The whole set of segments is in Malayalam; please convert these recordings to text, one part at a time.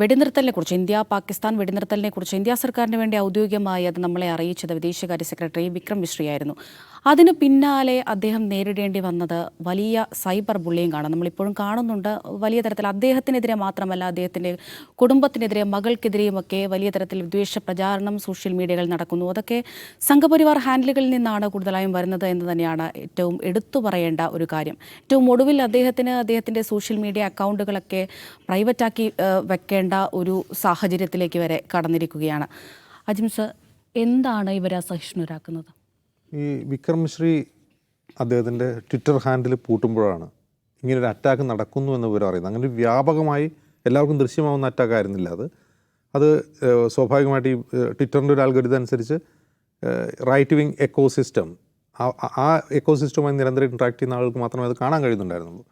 വെടിനിർത്തലിനെ കുറിച്ച് ഇന്ത്യ പാകിസ്ഥാൻ വെടിനിർത്തലിനെ കുറിച്ച് ഇന്ത്യ സർക്കാരിന് വേണ്ടി ഔദ്യോഗികമായി അത് നമ്മളെ അറിയിച്ചത് വിദേശകാര്യ സെക്രട്ടറി വിക്രം മിശ്രയായിരുന്നു. അതിന് പിന്നാലെ അദ്ദേഹം നേരിടേണ്ടി വന്നത് വലിയ സൈബർ ബുള്ളിയും ആണ് നമ്മളിപ്പോഴും കാണുന്നുണ്ട് വലിയ തരത്തിൽ അദ്ദേഹത്തിനെതിരെ മാത്രമല്ല അദ്ദേഹത്തിന്റെ കുടുംബത്തിനെതിരെ മകൾക്കെതിരെയുമൊക്കെ വലിയ തരത്തിൽ വിദ്വേഷ പ്രചാരണം സോഷ്യൽ മീഡിയകളിൽ നടക്കുന്നു. അതൊക്കെ സംഘപരിവാർ ഹാൻഡിലുകളിൽ നിന്നാണ് കൂടുതലായും വരുന്നത് എന്ന് തന്നെയാണ് ഏറ്റവും എടുത്തു പറയേണ്ട ഒരു കാര്യം. ഏറ്റവും ഒടുവിൽ അദ്ദേഹത്തിന് അദ്ദേഹത്തിന്റെ സോഷ്യൽ മീഡിയ അക്കൗണ്ടുകളൊക്കെ പ്രൈവറ്റാക്കി വെക്കേണ്ട ഒരു സാഹചര്യത്തിലേക്ക് വരെ കടന്നിരിക്കുകയാണ്. അജിംസ് എന്താണ് ഇവരെ അസഹിഷ്ണുരാക്കുന്നത് ഈ വിക്രംശ്രീ അദ്ദേഹത്തിന്റെ ട്വിറ്റർ ഹാൻഡിൽ പൂട്ടുമ്പോഴാണ് ഇങ്ങനൊരു അറ്റാക്ക് നടക്കുന്നു എന്ന് ഇവർ അറിയുന്നത് അങ്ങനെ വ്യാപകമായി എല്ലാവർക്കും ദൃശ്യമാവുന്ന അറ്റാക്ക് ആയിരുന്നില്ല അത്. അത് സ്വാഭാവികമായിട്ട് ഈ ട്വിറ്ററിന്റെ ഒരു ആൽഗരിതം അനുസരിച്ച് റൈറ്റ് വിങ് എക്കോ സിസ്റ്റം ആ എക്കോ സിസ്റ്റവുമായി നിരന്തരം ഇൻട്രാക്ട് ചെയ്യുന്ന ആളുകൾക്ക് മാത്രമേ അത് കാണാൻ കഴിയുന്നുണ്ടായിരുന്നുള്ളൂ.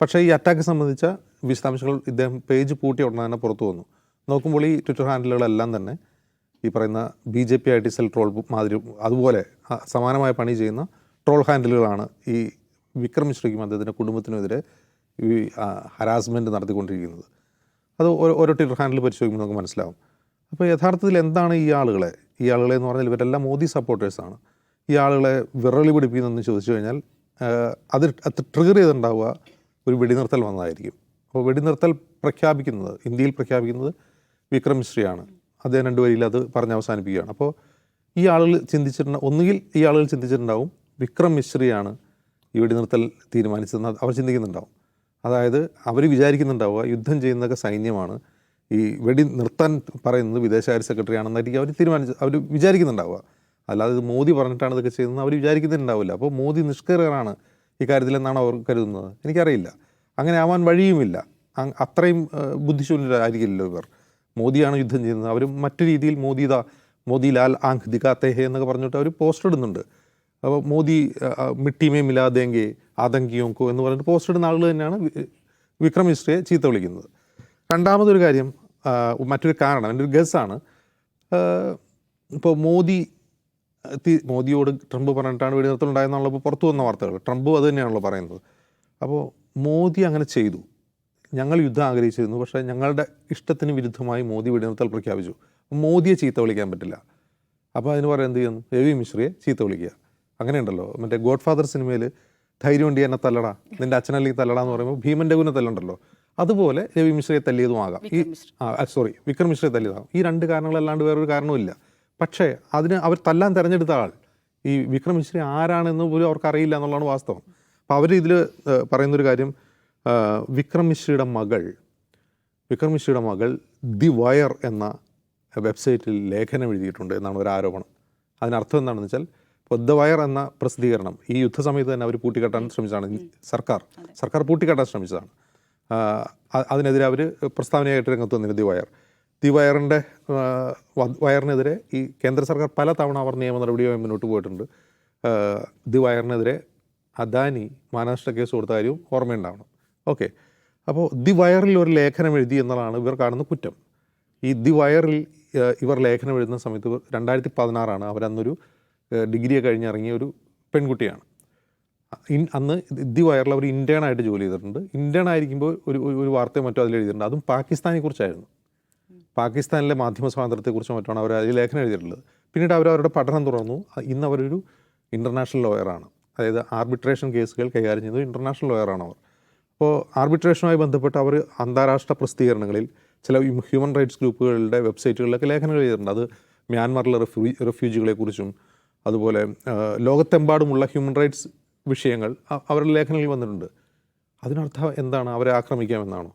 പക്ഷേ ഈ അറ്റാക്ക് സംബന്ധിച്ച വിശദാംശങ്ങൾ ഇദ്ദേഹം പേജ് പൂട്ടിയ ഉടനെ തന്നെ പുറത്തു വന്നു. നോക്കുമ്പോൾ ഈ ട്വിറ്റർ ഹാൻഡിലുകളെല്ലാം തന്നെ ഈ പറയുന്ന B J P I T cell troll മാതിരി അതുപോലെ സമാനമായ പണി ചെയ്യുന്ന ട്രോൾ ഹാൻഡിലുകളാണ് ഈ വിക്രം മിശ്രയ്ക്കും അദ്ദേഹത്തിന്റെ കുടുംബത്തിനുമെതിരെ ഈ ഹരാസ്മെന്റ് നടത്തിക്കൊണ്ടിരിക്കുന്നത്. അത് ഓരോ- ഓരോ ട്വിറ്റർ ഹാൻഡിൽ പരിശോധിക്കുമ്പോൾ നമുക്ക് മനസ്സിലാവും. അപ്പോൾ യഥാർത്ഥത്തിൽ എന്താണ് ഈ ആളുകളെ? ഈ ആളുകളെ എന്ന് പറഞ്ഞാൽ ഇവരെല്ലാം മോദി സപ്പോർട്ടേഴ്സാണ് ഈ ആളുകളെ വിറളി പിടിപ്പിക്കുന്നതെന്ന് ചോദിച്ചു കഴിഞ്ഞാൽ അത് അത് ട്രിഗർ ചെയ്തിട്ടുണ്ടാവുക ഒരു വെടിനിർത്തൽ വന്നതായിരിക്കും. അപ്പോൾ വെടിനിർത്തൽ പ്രഖ്യാപിക്കുന്നത് ഇന്ത്യയിൽ പ്രഖ്യാപിക്കുന്നത് വിക്രം മിശ്രയാണ്. അദ്ദേഹം രണ്ട് വരിയിൽ അത് പറഞ്ഞ് അവസാനിപ്പിക്കുകയാണ്. അപ്പോൾ ഈ ആളുകൾ ചിന്തിച്ചിട്ടുണ്ട് ഒന്നുകിൽ ഈ ആളുകൾ ചിന്തിച്ചിട്ടുണ്ടാവും വിക്രം മിശ്രിയാണ് ഈ വെടിനിർത്തൽ തീരുമാനിച്ചതെന്ന് അവർ ചിന്തിക്കുന്നുണ്ടാവും. അതായത് അവർ വിചാരിക്കുന്നുണ്ടാവുക യുദ്ധം ചെയ്യുന്നതൊക്കെ സൈന്യമാണ്. ഈ വെടി നിർത്താൻ പറയുന്നത് വിദേശകാര്യ സെക്രട്ടറി ആണെന്നായിരിക്കും അവർ തീരുമാനിച്ച് അവർ വിചാരിക്കുന്നുണ്ടാവുക. അല്ലാതെ ഇത് മോദി പറഞ്ഞിട്ടാണ് ഇതൊക്കെ ചെയ്യുന്നത് അവർ വിചാരിക്കുന്നുണ്ടാവില്ല. അപ്പോൾ മോദി നിഷ്കൃതരാണ് ഇക്കാര്യത്തിലെന്നാണ് അവർ കരുതുന്നത്. എനിക്കറിയില്ല. അങ്ങനെ ആവാൻ വഴിയുമില്ല. അത്രയും ബുദ്ധിശൂന്യരായിരിക്കില്ലല്ലോ ഇവർ. മോദിയാണ് യുദ്ധം ചെയ്യുന്നത്. അവർ മറ്റു രീതിയിൽ മോദി ദ മോദി ലാൽ ആങ്ക് ദിഗാത്തേഹെ എന്നൊക്കെ പറഞ്ഞിട്ട് അവർ പോസ്റ്റർ ഇടുന്നുണ്ട്. അപ്പോൾ മോദി മിട്ടിമേ മിലാദേങ്കെ ആതങ്കിയോങ്കോ എന്ന് പറഞ്ഞിട്ട് പോസ്റ്റർ ഇടുന്ന ആളുകൾ തന്നെയാണ് വിക്രം മിശ്രയെ ചീത്ത വിളിക്കുന്നത്. രണ്ടാമതൊരു കാര്യം മറ്റൊരു കാരണം എന്റെ ഒരു ഗസ്സാണ് ഇപ്പോൾ മോദി മോദിയോട് ട്രംപ് പറഞ്ഞിട്ടാണ് ഇപ്പോൾ പുറത്തു വന്ന വാർത്തകൾ. ട്രംപ് അത് തന്നെയാണല്ലോ പറയുന്നത്. അപ്പോൾ മോദി അങ്ങനെ ചെയ്തു. ഞങ്ങൾ യുദ്ധം ആഗ്രഹിച്ചിരുന്നു പക്ഷേ ഞങ്ങളുടെ ഇഷ്ടത്തിന് വിരുദ്ധമായി മോദി വെടിനിർത്തൽ പ്രഖ്യാപിച്ചു. മോദിയെ ചീത്ത വിളിക്കാൻ പറ്റില്ല. അപ്പോൾ അതിന് പറയാൻ എന്ത് ചെയ്യുന്നു? എ വി മിശ്രയെ ചീത്ത വിളിക്കുക. അങ്ങനെയുണ്ടല്ലോ. മറ്റേ ഗോഡ് ഫാദർ സിനിമയിൽ ധൈര്യം ഉണ്ട് എന്നെ തല്ലട നിന്റെ അച്ഛനല്ലെങ്കിൽ തല്ലട എന്ന് പറയുമ്പോൾ ഭീമന്റെ ഗുണ തല്ലുണ്ടല്ലോ. അതുപോലെ രവി മിശ്രയെ തല്ലിയതും ആകാം. ഈ ആ സോറി വിക്രം മിശ്രയെ തല്ലിയതാകാം. ഈ രണ്ട് കാരണങ്ങളല്ലാണ്ട് വേറൊരു കാരണവുമില്ല പക്ഷേ അതിന് അവർ തല്ലാൻ തിരഞ്ഞെടുത്ത ആൾ ഈ വിക്രം മിശ്ര ആരാണെന്ന് പോലും അവർക്ക് അറിയില്ല എന്നുള്ളതാണ് വാസ്തവം. അപ്പോൾ അവർ ഇതിൽ പറയുന്നൊരു കാര്യം വിക്രം മിശ്രയുടെ മകൾ വിക്രം മിശ്രയുടെ മകൾ ദി വയർ എന്ന വെബ്സൈറ്റിൽ ലേഖനം എഴുതിയിട്ടുണ്ട് എന്നാണ് ഒരു ആരോപണം. അതിനർത്ഥം എന്താണെന്ന് വെച്ചാൽ ഇപ്പോൾ ദ വയർ എന്ന പ്രസിദ്ധീകരണം ഈ യുദ്ധസമയത്ത് തന്നെ അവർ പൂട്ടിക്കെട്ടാൻ ശ്രമിച്ചതാണ്. സർക്കാർ സർക്കാർ പൂട്ടിക്കെട്ടാൻ ശ്രമിച്ചതാണ്. അതിനെതിരെ അവർ പ്രസ്താവനയായിട്ട് രംഗത്ത് വന്നിരുന്നു ദി വയർ. ദി വയറിന്റെ വയറിനെതിരെ ഈ കേന്ദ്ര സർക്കാർ പല തവണ അവർ നിയമ നടപടിയുമായി മുന്നോട്ട് പോയിട്ടുണ്ട്. ദി വയറിനെതിരെ അദാനി മാനനഷ്ട കേസ് കൊടുത്ത കാര്യവും ഓർമ്മയുണ്ടാവണം. ഓക്കെ. അപ്പോൾ ദി വയറിൽ ഒരു ലേഖനം എഴുതി എന്നതാണ് ഇവർ കാണുന്ന കുറ്റം. ഈ ദി വയറിൽ ഇവർ ലേഖനം എഴുതുന്ന സമയത്ത് രണ്ടായിരത്തി പതിനാറാണ് അവരന്നൊരു ഡിഗ്രി ഡിഗ്രിയെ കഴിഞ്ഞിറങ്ങിയ ഒരു പെൺകുട്ടിയാണ്. ഇൻ അന്ന് ദി വയറിൽ അവർ ഇന്റേൺ ആയിട്ട് ജോലി ചെയ്തിട്ടുണ്ട്. ഇന്റേൺ ആയിരിക്കുമ്പോൾ ഒരു ഒരു- വാർത്തയോ മറ്റോ അതിൽ എഴുതിയിട്ടുണ്ട്. അതും പാകിസ്ഥാനെ കുറിച്ചായിരുന്നു പാകിസ്ഥാനിലെ മാധ്യമ സ്വാതന്ത്ര്യത്തെക്കുറിച്ച് മറ്റാണ് അവർ അതിൽ ലേഖനം എഴുതിയിട്ടുള്ളത്. പിന്നീട് അവർ അവരുടെ പഠനം തുടർന്നു. ഇന്ന് അവരൊരു ഇന്റർനാഷണൽ ലോയറാണ്. അതായത് ആർബിട്രേഷൻ കേസുകൾ കൈകാര്യം ചെയ്യുന്നത് ഇന്റർനാഷണൽ ലോയറാണ് അവർ. അപ്പോൾ ആർബിട്രേഷനുമായി ബന്ധപ്പെട്ട് അവർ അന്താരാഷ്ട്ര പ്രസിദ്ധീകരണങ്ങളിൽ ചില ഹ്യൂമൻ റൈറ്റ്സ് ഗ്രൂപ്പുകളുടെ വെബ്സൈറ്റുകളിലൊക്കെ ലേഖനങ്ങൾ എഴുതിയിട്ടുണ്ട്. അത് മ്യാൻമാറിലെ റെഫ്യൂ റെഫ്യൂജികളെക്കുറിച്ചും അതുപോലെ ലോകത്തെമ്പാടുമുള്ള ഹ്യൂമൻ റൈറ്റ്സ് വിഷയങ്ങൾ അവരുടെ ലേഖനങ്ങളിൽ വന്നിട്ടുണ്ട്. അതിനർത്ഥം എന്താണ്? അവരെ ആക്രമിക്കാമെന്നാണോ?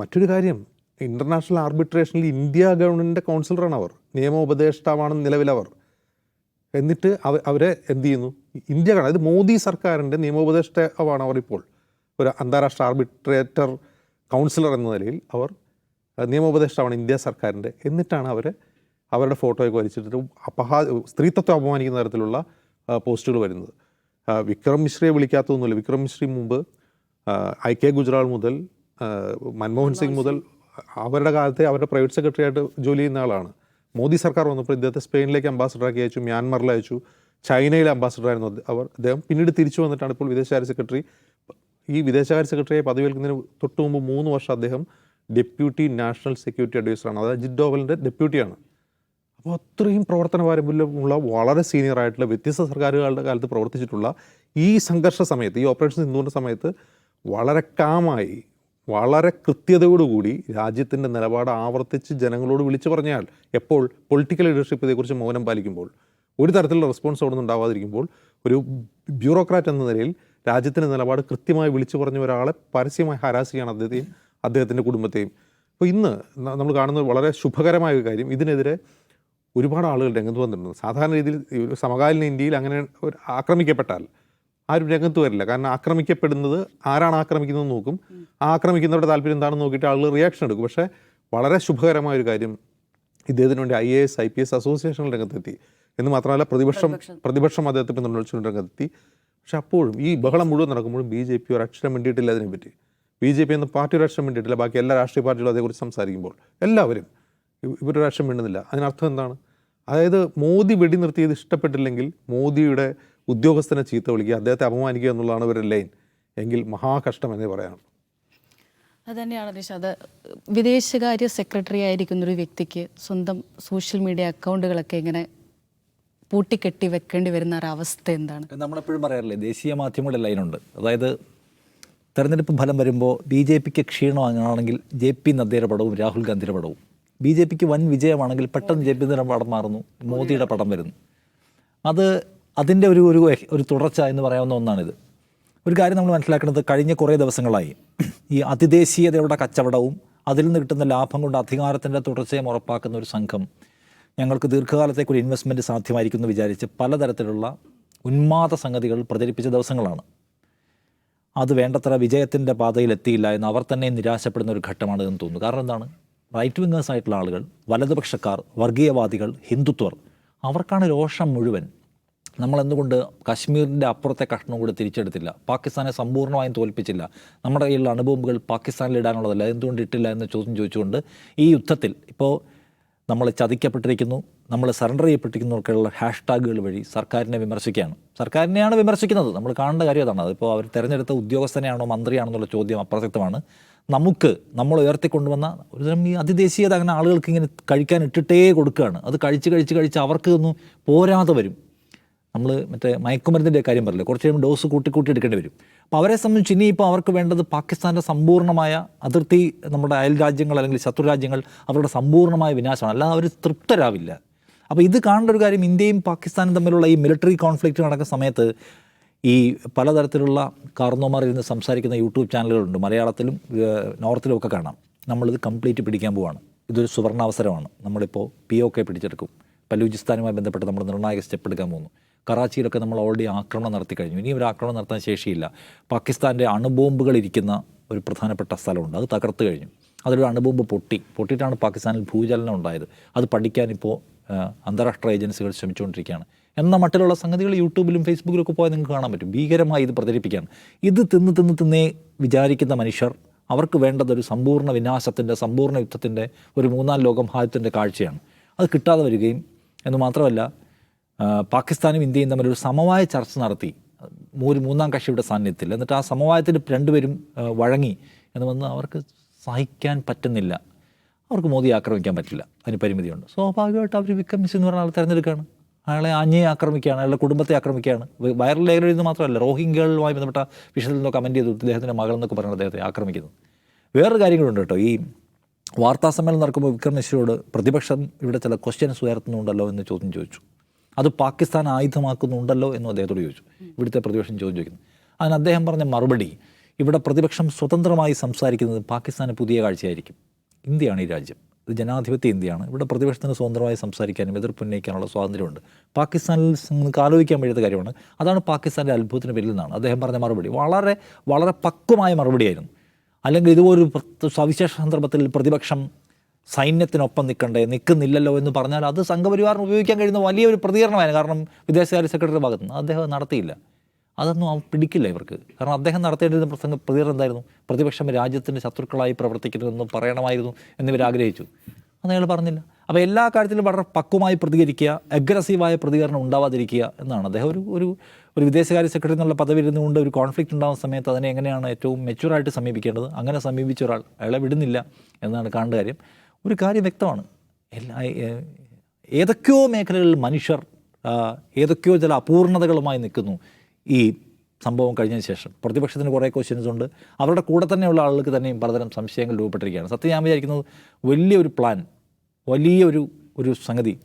മറ്റൊരു കാര്യം ഇന്റർനാഷണൽ ആർബിട്രേഷനിൽ ഇന്ത്യ ഗവൺമെന്റിന്റെ കൗൺസിലറാണ് അവർ. നിയമോപദേഷ്ടാവാണ് നിലവിലവർ. എന്നിട്ട് അവ അവരെ എന്ത് ചെയ്യുന്നു? ഇന്ത്യ കാണാൻ അതായത് മോദി സർക്കാരിന്റെ നിയമോപദേഷ്ടാവാണ് അവർ ഇപ്പോൾ ഒരു അന്താരാഷ്ട്ര ആർബിട്രേറ്റർ കൗൺസിലർ എന്ന നിലയിൽ അവർ നിയമോപദേഷ്ടാവാണ് ഇന്ത്യ സർക്കാരിന്റെ. എന്നിട്ടാണ് അവർ അവരുടെ ഫോട്ടോയൊക്കെ വലിച്ചിട്ട് അപഹാ സ്ത്രീത്വത്തെ അപമാനിക്കുന്ന തരത്തിലുള്ള പോസ്റ്റുകൾ വരുന്നത്. വിക്രം മിശ്രയെ വിളിക്കാത്തതൊന്നുമില്ല വിക്രം മിശ്രി മുമ്പ് ഐ കെ ഗുജറാൾ മുതൽ മൻമോഹൻ സിംഗ് മുതൽ അവരുടെ കാലത്തെ അവരുടെ പ്രൈവറ്റ് സെക്രട്ടറി ആയിട്ട് ജോലി ചെയ്യുന്ന ആളാണ്. മോദി സർക്കാർ വന്നപ്പോൾ ഇദ്ദേഹത്തെ സ്പെയിനിലേക്ക് അംബാസഡറാക്കി അയച്ചു മ്യാൻമറിൽ അയച്ചു ചൈനയിലെ അംബാസഡറായിരുന്നു അവർ. അദ്ദേഹം പിന്നീട് തിരിച്ചു വന്നിട്ടാണ് ഇപ്പോൾ വിദേശകാര്യ സെക്രട്ടറി ഈ വിദേശകാര്യ സെക്രട്ടറിയെ പദവിയേൽക്കുന്നതിന് തൊട്ട് മുമ്പ് മൂന്ന് വർഷം അദ്ദേഹം ഡെപ്യൂട്ടി നാഷണൽ സെക്യൂരിറ്റി അഡ്വൈസറാണ്. അതായത് അജിത് ഡോവലിന്റെ ഡെപ്യൂട്ടിയാണ്. അപ്പോൾ അത്രയും പ്രവർത്തന പാരമ്പര്യമുള്ള വളരെ സീനിയർ ആയിട്ടുള്ള വ്യത്യസ്ത സർക്കാരുകളുടെ കാലത്ത് പ്രവർത്തിച്ചിട്ടുള്ള ഈ സംഘർഷ സമയത്ത് ഈ ഓപ്പറേഷൻ സിന്ധുവിന്റെ സമയത്ത് വളരെ കാമായി വളരെ കൃത്യതയോടുകൂടി രാജ്യത്തിന്റെ നിലപാട് ആവർത്തിച്ച് ജനങ്ങളോട് വിളിച്ചു പറഞ്ഞാൽ എപ്പോൾ പൊളിറ്റിക്കൽ ലീഡർഷിപ്പ് ഇതേക്കുറിച്ച് മൗനം പാലിക്കുമ്പോൾ ഒരു തരത്തിലുള്ള റെസ്പോൺസ് അവിടെ നിന്ന് ഉണ്ടാവാതിരിക്കുമ്പോൾ ഒരു ബ്യൂറോക്രാറ്റ് എന്ന നിലയിൽ രാജ്യത്തിന്റെ നിലപാട് കൃത്യമായി വിളിച്ചു പറഞ്ഞ ഒരാളെ പരസ്യമായി ഹരാസ് ചെയ്യാണ് അദ്ദേഹത്തെയും അദ്ദേഹത്തിന്റെ കുടുംബത്തെയും. അപ്പോൾ ഇന്ന് നമ്മൾ കാണുന്നത് വളരെ ശുഭകരമായ ഒരു കാര്യം. ഇതിനെതിരെ ഒരുപാട് ആളുകൾ രംഗത്ത് വന്നിട്ടുണ്ട്. സാധാരണ രീതിയിൽ സമകാലീന ഇന്ത്യയിൽ അങ്ങനെ ഒരു ആക്രമിക്കപ്പെട്ടാൽ ആരും രംഗത്ത് വരില്ല. കാരണം ആക്രമിക്കപ്പെടുന്നത് ആരാണ് ആക്രമിക്കുന്നത് നോക്കും. ആ ആക്രമിക്കുന്നവരുടെ താല്പര്യം എന്താണെന്ന് നോക്കിയിട്ട് ആളുകൾ റിയാക്ഷൻ എടുക്കും. പക്ഷേ വളരെ ശുഭകരമായ ഒരു കാര്യം ഇദ്ദേഹത്തിന് വേണ്ടി I A S I P S അസോസിയേഷനിൽ രംഗത്തെത്തി. എന്ന് മാത്രമല്ല പ്രതിപക്ഷം പ്രതിപക്ഷം. അദ്ദേഹത്തെ പിന്തുണച്ചുകൊണ്ട് രംഗത്തെത്തി പക്ഷെ അപ്പോഴും ഈ ബഹളം മുഴുവൻ നടക്കുമ്പോഴും ബി ജെ പി ഒരു അക്ഷരം വേണ്ടിയിട്ടില്ല അതിനെപ്പറ്റി. ബി ജെ പി എന്ന പാർട്ടി ഒരു അക്ഷരം വേണ്ടിയിട്ടില്ല ബാക്കി എല്ലാ രാഷ്ട്രീയ പാർട്ടികളും അതേക്കുറിച്ച് സംസാരിക്കുമ്പോൾ എല്ലാവരും ഇവ- ഇവരൊരു അക്ഷരം വേണ്ടുന്നില്ല അതിനർത്ഥം എന്താണ്? അതായത് മോദി വെടി നിർത്തിയത് ഇഷ്ടപ്പെട്ടില്ലെങ്കിൽ മോദിയുടെ ഉദ്യോഗസ്ഥനെ ചീത്ത വിളിക്കുക അദ്ദേഹത്തെ അപമാനിക്കുക എന്നുള്ളതാണ് ഇവരുടെ ലൈൻ. എങ്കിൽ മഹാകഷ്ടം എന്നേ പറയാനുള്ളൂ. അത് തന്നെയാണ് നിഷ. അത് വിദേശകാര്യ സെക്രട്ടറി ആയിരിക്കുന്ന ഒരു വ്യക്തിക്ക് സ്വന്തം സോഷ്യൽ മീഡിയ അക്കൗണ്ടുകളൊക്കെ ഇങ്ങനെ പൂട്ടിക്കെട്ടി വെക്കേണ്ടി വരുന്ന ഒരവസ്ഥ എന്താണ്? നമ്മളെപ്പോഴും പറയാറില്ലേ ദേശീയ മാധ്യമങ്ങളുടെ ലൈനുണ്ട്. അതായത് തെരഞ്ഞെടുപ്പ് ഫലം വരുമ്പോൾ ബി ജെ പിക്ക് ക്ഷീണമാണെങ്കിൽ ജെ പി നദ്ദയുടെ പടവും രാഹുൽ ഗാന്ധിയുടെ പടവും. ബി ജെ പിക്ക് വൻ വിജയമാണെങ്കിൽ പെട്ടെന്ന് ജെ പിയുടെ പടം മാറുന്നു മോദിയുടെ പടം വരുന്നു. അത് അതിന്റെ ഒരു ഒരു ഒരു തുടർച്ച എന്ന് പറയാവുന്ന ഒന്നാണിത്. ഒരു കാര്യം നമ്മൾ മനസ്സിലാക്കുന്നത് കഴിഞ്ഞ കുറേ ദിവസങ്ങളായി ഈ അതിദേശീയതയുടെ കച്ചവടവും അതിൽ നിന്ന് കിട്ടുന്ന ലാഭം കൊണ്ട് അധികാരത്തിന്റെ തുടർച്ചയും ഉറപ്പാക്കുന്ന ഒരു സംഘം ഞങ്ങൾക്ക് ദീർഘകാലത്തേക്ക് ഒരു ഇൻവെസ്റ്റ്മെന്റ് സാധ്യമായിരിക്കും എന്ന് വിചാരിച്ച് പലതരത്തിലുള്ള ഉന്മാദ സംഗതികൾ പ്രചരിപ്പിച്ച ദിവസങ്ങളാണ്. അത് വേണ്ടത്ര വിജയത്തിന്റെ പാതയിൽ എത്തിയില്ല എന്ന് അവർ തന്നെ നിരാശപ്പെടുന്ന ഒരു ഘട്ടമാണ് എന്ന് തോന്നുന്നു. കാരണം എന്താണ്? റൈറ്റ് വിങ്ങേഴ്സ് ആയിട്ടുള്ള ആളുകൾ വലതുപക്ഷക്കാർ വർഗീയവാദികൾ ഹിന്ദുത്വർ അവർക്കാണ് രോഷം മുഴുവൻ. നമ്മൾ എന്തുകൊണ്ട് കാശ്മീരിന്റെ അപ്പുറത്തെ കഷ്ണം കൂടെ തിരിച്ചെടുത്തില്ല? പാകിസ്ഥാനെ സമ്പൂർണമായും തോൽപ്പിച്ചില്ല. നമ്മുടെ കയ്യിലുള്ള അണുബോംബുകൾ പാകിസ്ഥാനിൽ ഇടാനുള്ളതല്ല. എന്തുകൊണ്ട് ഇട്ടില്ല എന്ന് ചോദ്യം ചോദിച്ചുകൊണ്ട് ഈ യുദ്ധത്തിൽ ഇപ്പോൾ നമ്മൾ ചതിക്കപ്പെട്ടിരിക്കുന്നു നമ്മൾ സറണ്ടർ ചെയ്യപ്പെട്ടിരിക്കുന്നവർക്കുള്ള ഹാഷ് ഹാഷ്ടാഗുകൾ വഴി സർക്കാരിനെ വിമർശിക്കുകയാണ്. സർക്കാരിനെയാണ് വിമർശിക്കുന്നത്. നമ്മൾ കാണേണ്ട കാര്യം അതാണ്. അതിപ്പോൾ അവർ തിരഞ്ഞെടുത്ത ഉദ്യോഗസ്ഥനെയാണോ മന്ത്രിയാണോ എന്നുള്ള ചോദ്യം അപ്രസക്തമാണ്. നമുക്ക് നമ്മൾ ഉയർത്തിക്കൊണ്ടുവന്ന ഒരു തരം ഈ അതിദേശീയത അങ്ങനെ ആളുകൾക്ക് ഇങ്ങനെ കഴിക്കാൻ ഇട്ടിട്ടേ കൊടുക്കുകയാണ്. അത് കഴിച്ച് കഴിച്ച് കഴിച്ച് അവർക്ക് ഒന്നും പോരാതെ വരും. നമ്മൾ മറ്റേ മയക്കുമരുന്നിന്റെ കാര്യം പറയില്ല കുറച്ച് കഴിയുമ്പോൾ ഡോസ് കൂട്ടി കൂട്ടി എടുക്കേണ്ടി വരും. അപ്പോൾ അവരെ സംബന്ധിച്ച് ഇനിയിപ്പോൾ അവർക്ക് വേണ്ടത് പാകിസ്ഥാന്റെ സമ്പൂർണമായ അതിർത്തി നമ്മുടെ അയൽ രാജ്യങ്ങൾ അല്ലെങ്കിൽ ശത്രു രാജ്യങ്ങൾ അവരുടെ സമ്പൂർണമായ വിനാശമാണ്. അല്ലാതെ അവർ തൃപ്തരാവില്ല. അപ്പോൾ ഇത് കാണേണ്ട ഒരു കാര്യം ഇന്ത്യയും പാകിസ്ഥാനും തമ്മിലുള്ള ഈ മിലിറ്ററി കോൺഫ്ലിക്റ്റ് നടക്കുന്ന സമയത്ത് ഈ പലതരത്തിലുള്ള കാർന്നോമാർ ഇരുന്ന് സംസാരിക്കുന്ന യൂട്യൂബ് ചാനലുകളുണ്ട്. മലയാളത്തിലും നോർത്തിലും ഒക്കെ കാണാം. നമ്മളിത് കംപ്ലീറ്റ് പിടിക്കാൻ പോവാണ്. ഇതൊരു സുവർണാവസരമാണ്. നമ്മളിപ്പോൾ പി ഒ കെ പിടിച്ചെടുക്കും. ബലൂചിസ്ഥാനുമായി ബന്ധപ്പെട്ട് നമ്മൾ നിർണായക സ്റ്റെപ്പ് എടുക്കാൻ പോകുന്നു. കറാച്ചിയിലൊക്കെ നമ്മൾ ഓൾറെഡി ആക്രമണം നടത്തി കഴിഞ്ഞു. ഇനി ഒരു ആക്രമണം നടത്താൻ ശേഷിയില്ല. പാകിസ്ഥാന്റെ അണുബോംബുകൾ ഇരിക്കുന്ന ഒരു പ്രധാനപ്പെട്ട സ്ഥലമുണ്ട്. അത് തകർത്ത് കഴിഞ്ഞു. അതിലൊരു അണുബോംബ് പൊട്ടി. പൊട്ടിയിട്ടാണ് പാകിസ്ഥാനിൽ ഭൂചലനം ഉണ്ടായത്. അത് പഠിക്കാൻ ഇപ്പോൾ അന്താരാഷ്ട്ര ഏജൻസികൾ ശ്രമിച്ചുകൊണ്ടിരിക്കുകയാണ്. എന്ന മട്ടിലുള്ള സംഗതികൾ യൂട്യൂബിലും ഫേസ്ബുക്കിലും ഒക്കെ പോയാൽ നിങ്ങൾക്ക് കാണാൻ പറ്റും. ഭീകരമായി ഇത് പ്രചരിപ്പിക്കുകയാണ്. ഇത് തിന്ന് തിന്ന് തിന്നേ വിചാരിക്കുന്ന മനുഷ്യർ അവർക്ക് വേണ്ടത് ഒരു സമ്പൂർണ വിനാശത്തിന്റെ സമ്പൂർണ യുദ്ധത്തിന്റെ ഒരു മൂന്നാം ലോകം മഹായുദ്ധത്തിന്റെ കാഴ്ചയാണ്. അത് കിട്ടാതെ വരികയും എന്ന് മാത്രമല്ല പാകിസ്ഥാനും ഇന്ത്യയും തമ്മിൽ ഒരു സമവായ ചർച്ച നടത്തി. ഒരു മൂന്നാം കക്ഷിയുടെ സാന്നിധ്യത്തിൽ. എന്നിട്ട് ആ സമവായത്തിൽ രണ്ടുപേരും വഴങ്ങി എന്ന് വന്ന് അവർക്ക് സഹിക്കാൻ പറ്റുന്നില്ല. അവർക്ക് മോദി ആക്രമിക്കാൻ പറ്റില്ല. അതിന് പരിമിതിയുണ്ട്. സ്വാഭാവികമായിട്ട് അവർ വിക്രം മിസ് എന്ന് പറഞ്ഞ ആൾ തിരഞ്ഞെടുക്കുകയാണ്. അയാളെ അഞ്ഞയെ ആക്രമിക്കുകയാണ്. അയാളുടെ കുടുംബത്തെ ആക്രമിക്കുകയാണ്. വൈറൽ ലേഖനം ഇത് മാത്രമല്ല റോഹിംഗ്യകളുമായി ബന്ധപ്പെട്ട വിഷയത്തിൽ നിന്ന് കമന്റ് ചെയ്തു. ഇദ്ദേഹത്തിന്റെ മകൾ എന്നൊക്കെ അദ്ദേഹത്തെ ആക്രമിക്കുന്നു വേറൊരു കാര്യങ്ങളുണ്ട് കേട്ടോ. ഈ വാർത്താ സമ്മേളനം നടക്കുമ്പോൾ വിക്രം മിശ്രയോട് പ്രതിപക്ഷം ഇവിടെ ചില ക്വസ്റ്റ്യൻസ് ഉയർത്തുന്നുണ്ടല്ലോ എന്ന് ചോദ്യം ചോദിച്ചു. അത് പാകിസ്ഥാൻ ആയുധമാക്കുന്നുണ്ടല്ലോ എന്നും അദ്ദേഹത്തോട് ചോദിച്ചു. ഇവിടുത്തെ പ്രതിപക്ഷം ചോദ്യം ചോദിക്കുന്നു. അതിന് അദ്ദേഹം പറഞ്ഞ മറുപടി ഇവിടെ പ്രതിപക്ഷം സ്വതന്ത്രമായി സംസാരിക്കുന്നത് പാകിസ്ഥാന് പുതിയ കാഴ്ചയായിരിക്കും. ഇന്ത്യയാണ് ഈ രാജ്യം. ഇത് ജനാധിപത്യ ഇന്ത്യയാണ്. ഇവിടെ പ്രതിപക്ഷത്തിന് സ്വതന്ത്രമായി സംസാരിക്കാനും എതിർപ്പുന്നയിക്കാനുള്ള സ്വാതന്ത്ര്യമുണ്ട്. പാകിസ്ഥാനിൽ നിങ്ങൾക്ക് ആലോചിക്കാൻ കഴിയാത്ത കാര്യമാണ്. അതാണ് പാകിസ്ഥാന്റെ അത്ഭുതത്തിന് പേരിൽ നിന്നാണ്. അദ്ദേഹം പറഞ്ഞ മറുപടി വളരെ വളരെ പക്വമായ മറുപടിയായിരുന്നു. അല്ലെങ്കിൽ ഇതുപോലൊരു സവിശേഷ സന്ദർഭത്തിൽ പ്രതിപക്ഷം സൈന്യത്തിനൊപ്പം നിൽക്കണ്ടേ? നിൽക്കുന്നില്ലല്ലോ എന്ന് പറഞ്ഞാൽ അത് സംഘപരിവാറിന് ഉപയോഗിക്കാൻ കഴിയുന്ന വലിയൊരു പ്രതികരണമായിരുന്നു. കാരണം വിദേശകാര്യ സെക്രട്ടറി ഭാഗത്ത് നിന്ന് അദ്ദേഹം നടത്തിയില്ല. അതൊന്നും പിടിക്കില്ല ഇവർക്ക്. കാരണം അദ്ദേഹം നടത്തേണ്ടിരുന്ന പ്രസംഗ പ്രതികരണം എന്തായിരുന്നു? പ്രതിപക്ഷം രാജ്യത്തിന്റെ ശത്രുക്കളായി പ്രവർത്തിക്കരുതെന്ന് പറയണമായിരുന്നു എന്നിവർ ആഗ്രഹിച്ചു. അന്ന് അയാൾ പറഞ്ഞില്ല. അപ്പോൾ എല്ലാ കാര്യത്തിലും വളരെ പക്വമായി പ്രതികരിക്കുക അഗ്രസീവായ പ്രതികരണം ഉണ്ടാവാതിരിക്കുക എന്നാണ്. അദ്ദേഹം ഒരു ഒരു ഒരു വിദേശകാര്യ സെക്രട്ടറി എന്നുള്ള പദവി ഇരുന്നുകൊണ്ട് ഒരു കോൺഫ്ലിക്റ്റ് ഉണ്ടാകുന്ന സമയത്ത് അതിനെ എങ്ങനെയാണ് ഏറ്റവും മെച്യൂറായിട്ട് സമീപിക്കേണ്ടത്? അങ്ങനെ സമീപിച്ച ഒരാൾ അയാളെ വിടുന്നില്ല എന്നാണ് കാണേണ്ട കാര്യം. ഒരു കാര്യം വ്യക്തമാണ്. എല്ലാ ഏതൊക്കെയോ മേഖലകളിൽ മനുഷ്യർ ഏതൊക്കെയോ ചില അപൂർണതകളുമായി നിൽക്കുന്നു. ഈ സംഭവം കഴിഞ്ഞതിന് ശേഷം. പ്രതിപക്ഷത്തിന് കുറേ ക്വസ്റ്റ്യൻസ് ഉണ്ട്. അവരുടെ കൂടെ തന്നെയുള്ള ആളുകൾക്ക് തന്നെയും പലതരം സംശയങ്ങൾ രൂപപ്പെട്ടിരിക്കുകയാണ്. സത്യം ഞാൻ വിചാരിക്കുന്നത് വലിയൊരു പ്ലാൻ വലിയൊരു ഒരു സംഗതി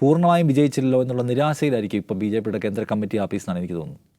പൂർണമായും വിജയിച്ചില്ലല്ലോ എന്നുള്ള നിരാശയിലായിരിക്കും ഇപ്പോൾ ബി ജെ പിയുടെ കേന്ദ്ര കമ്മിറ്റി ആഫീസ് എന്നാണ് എനിക്ക് തോന്നുന്നത്.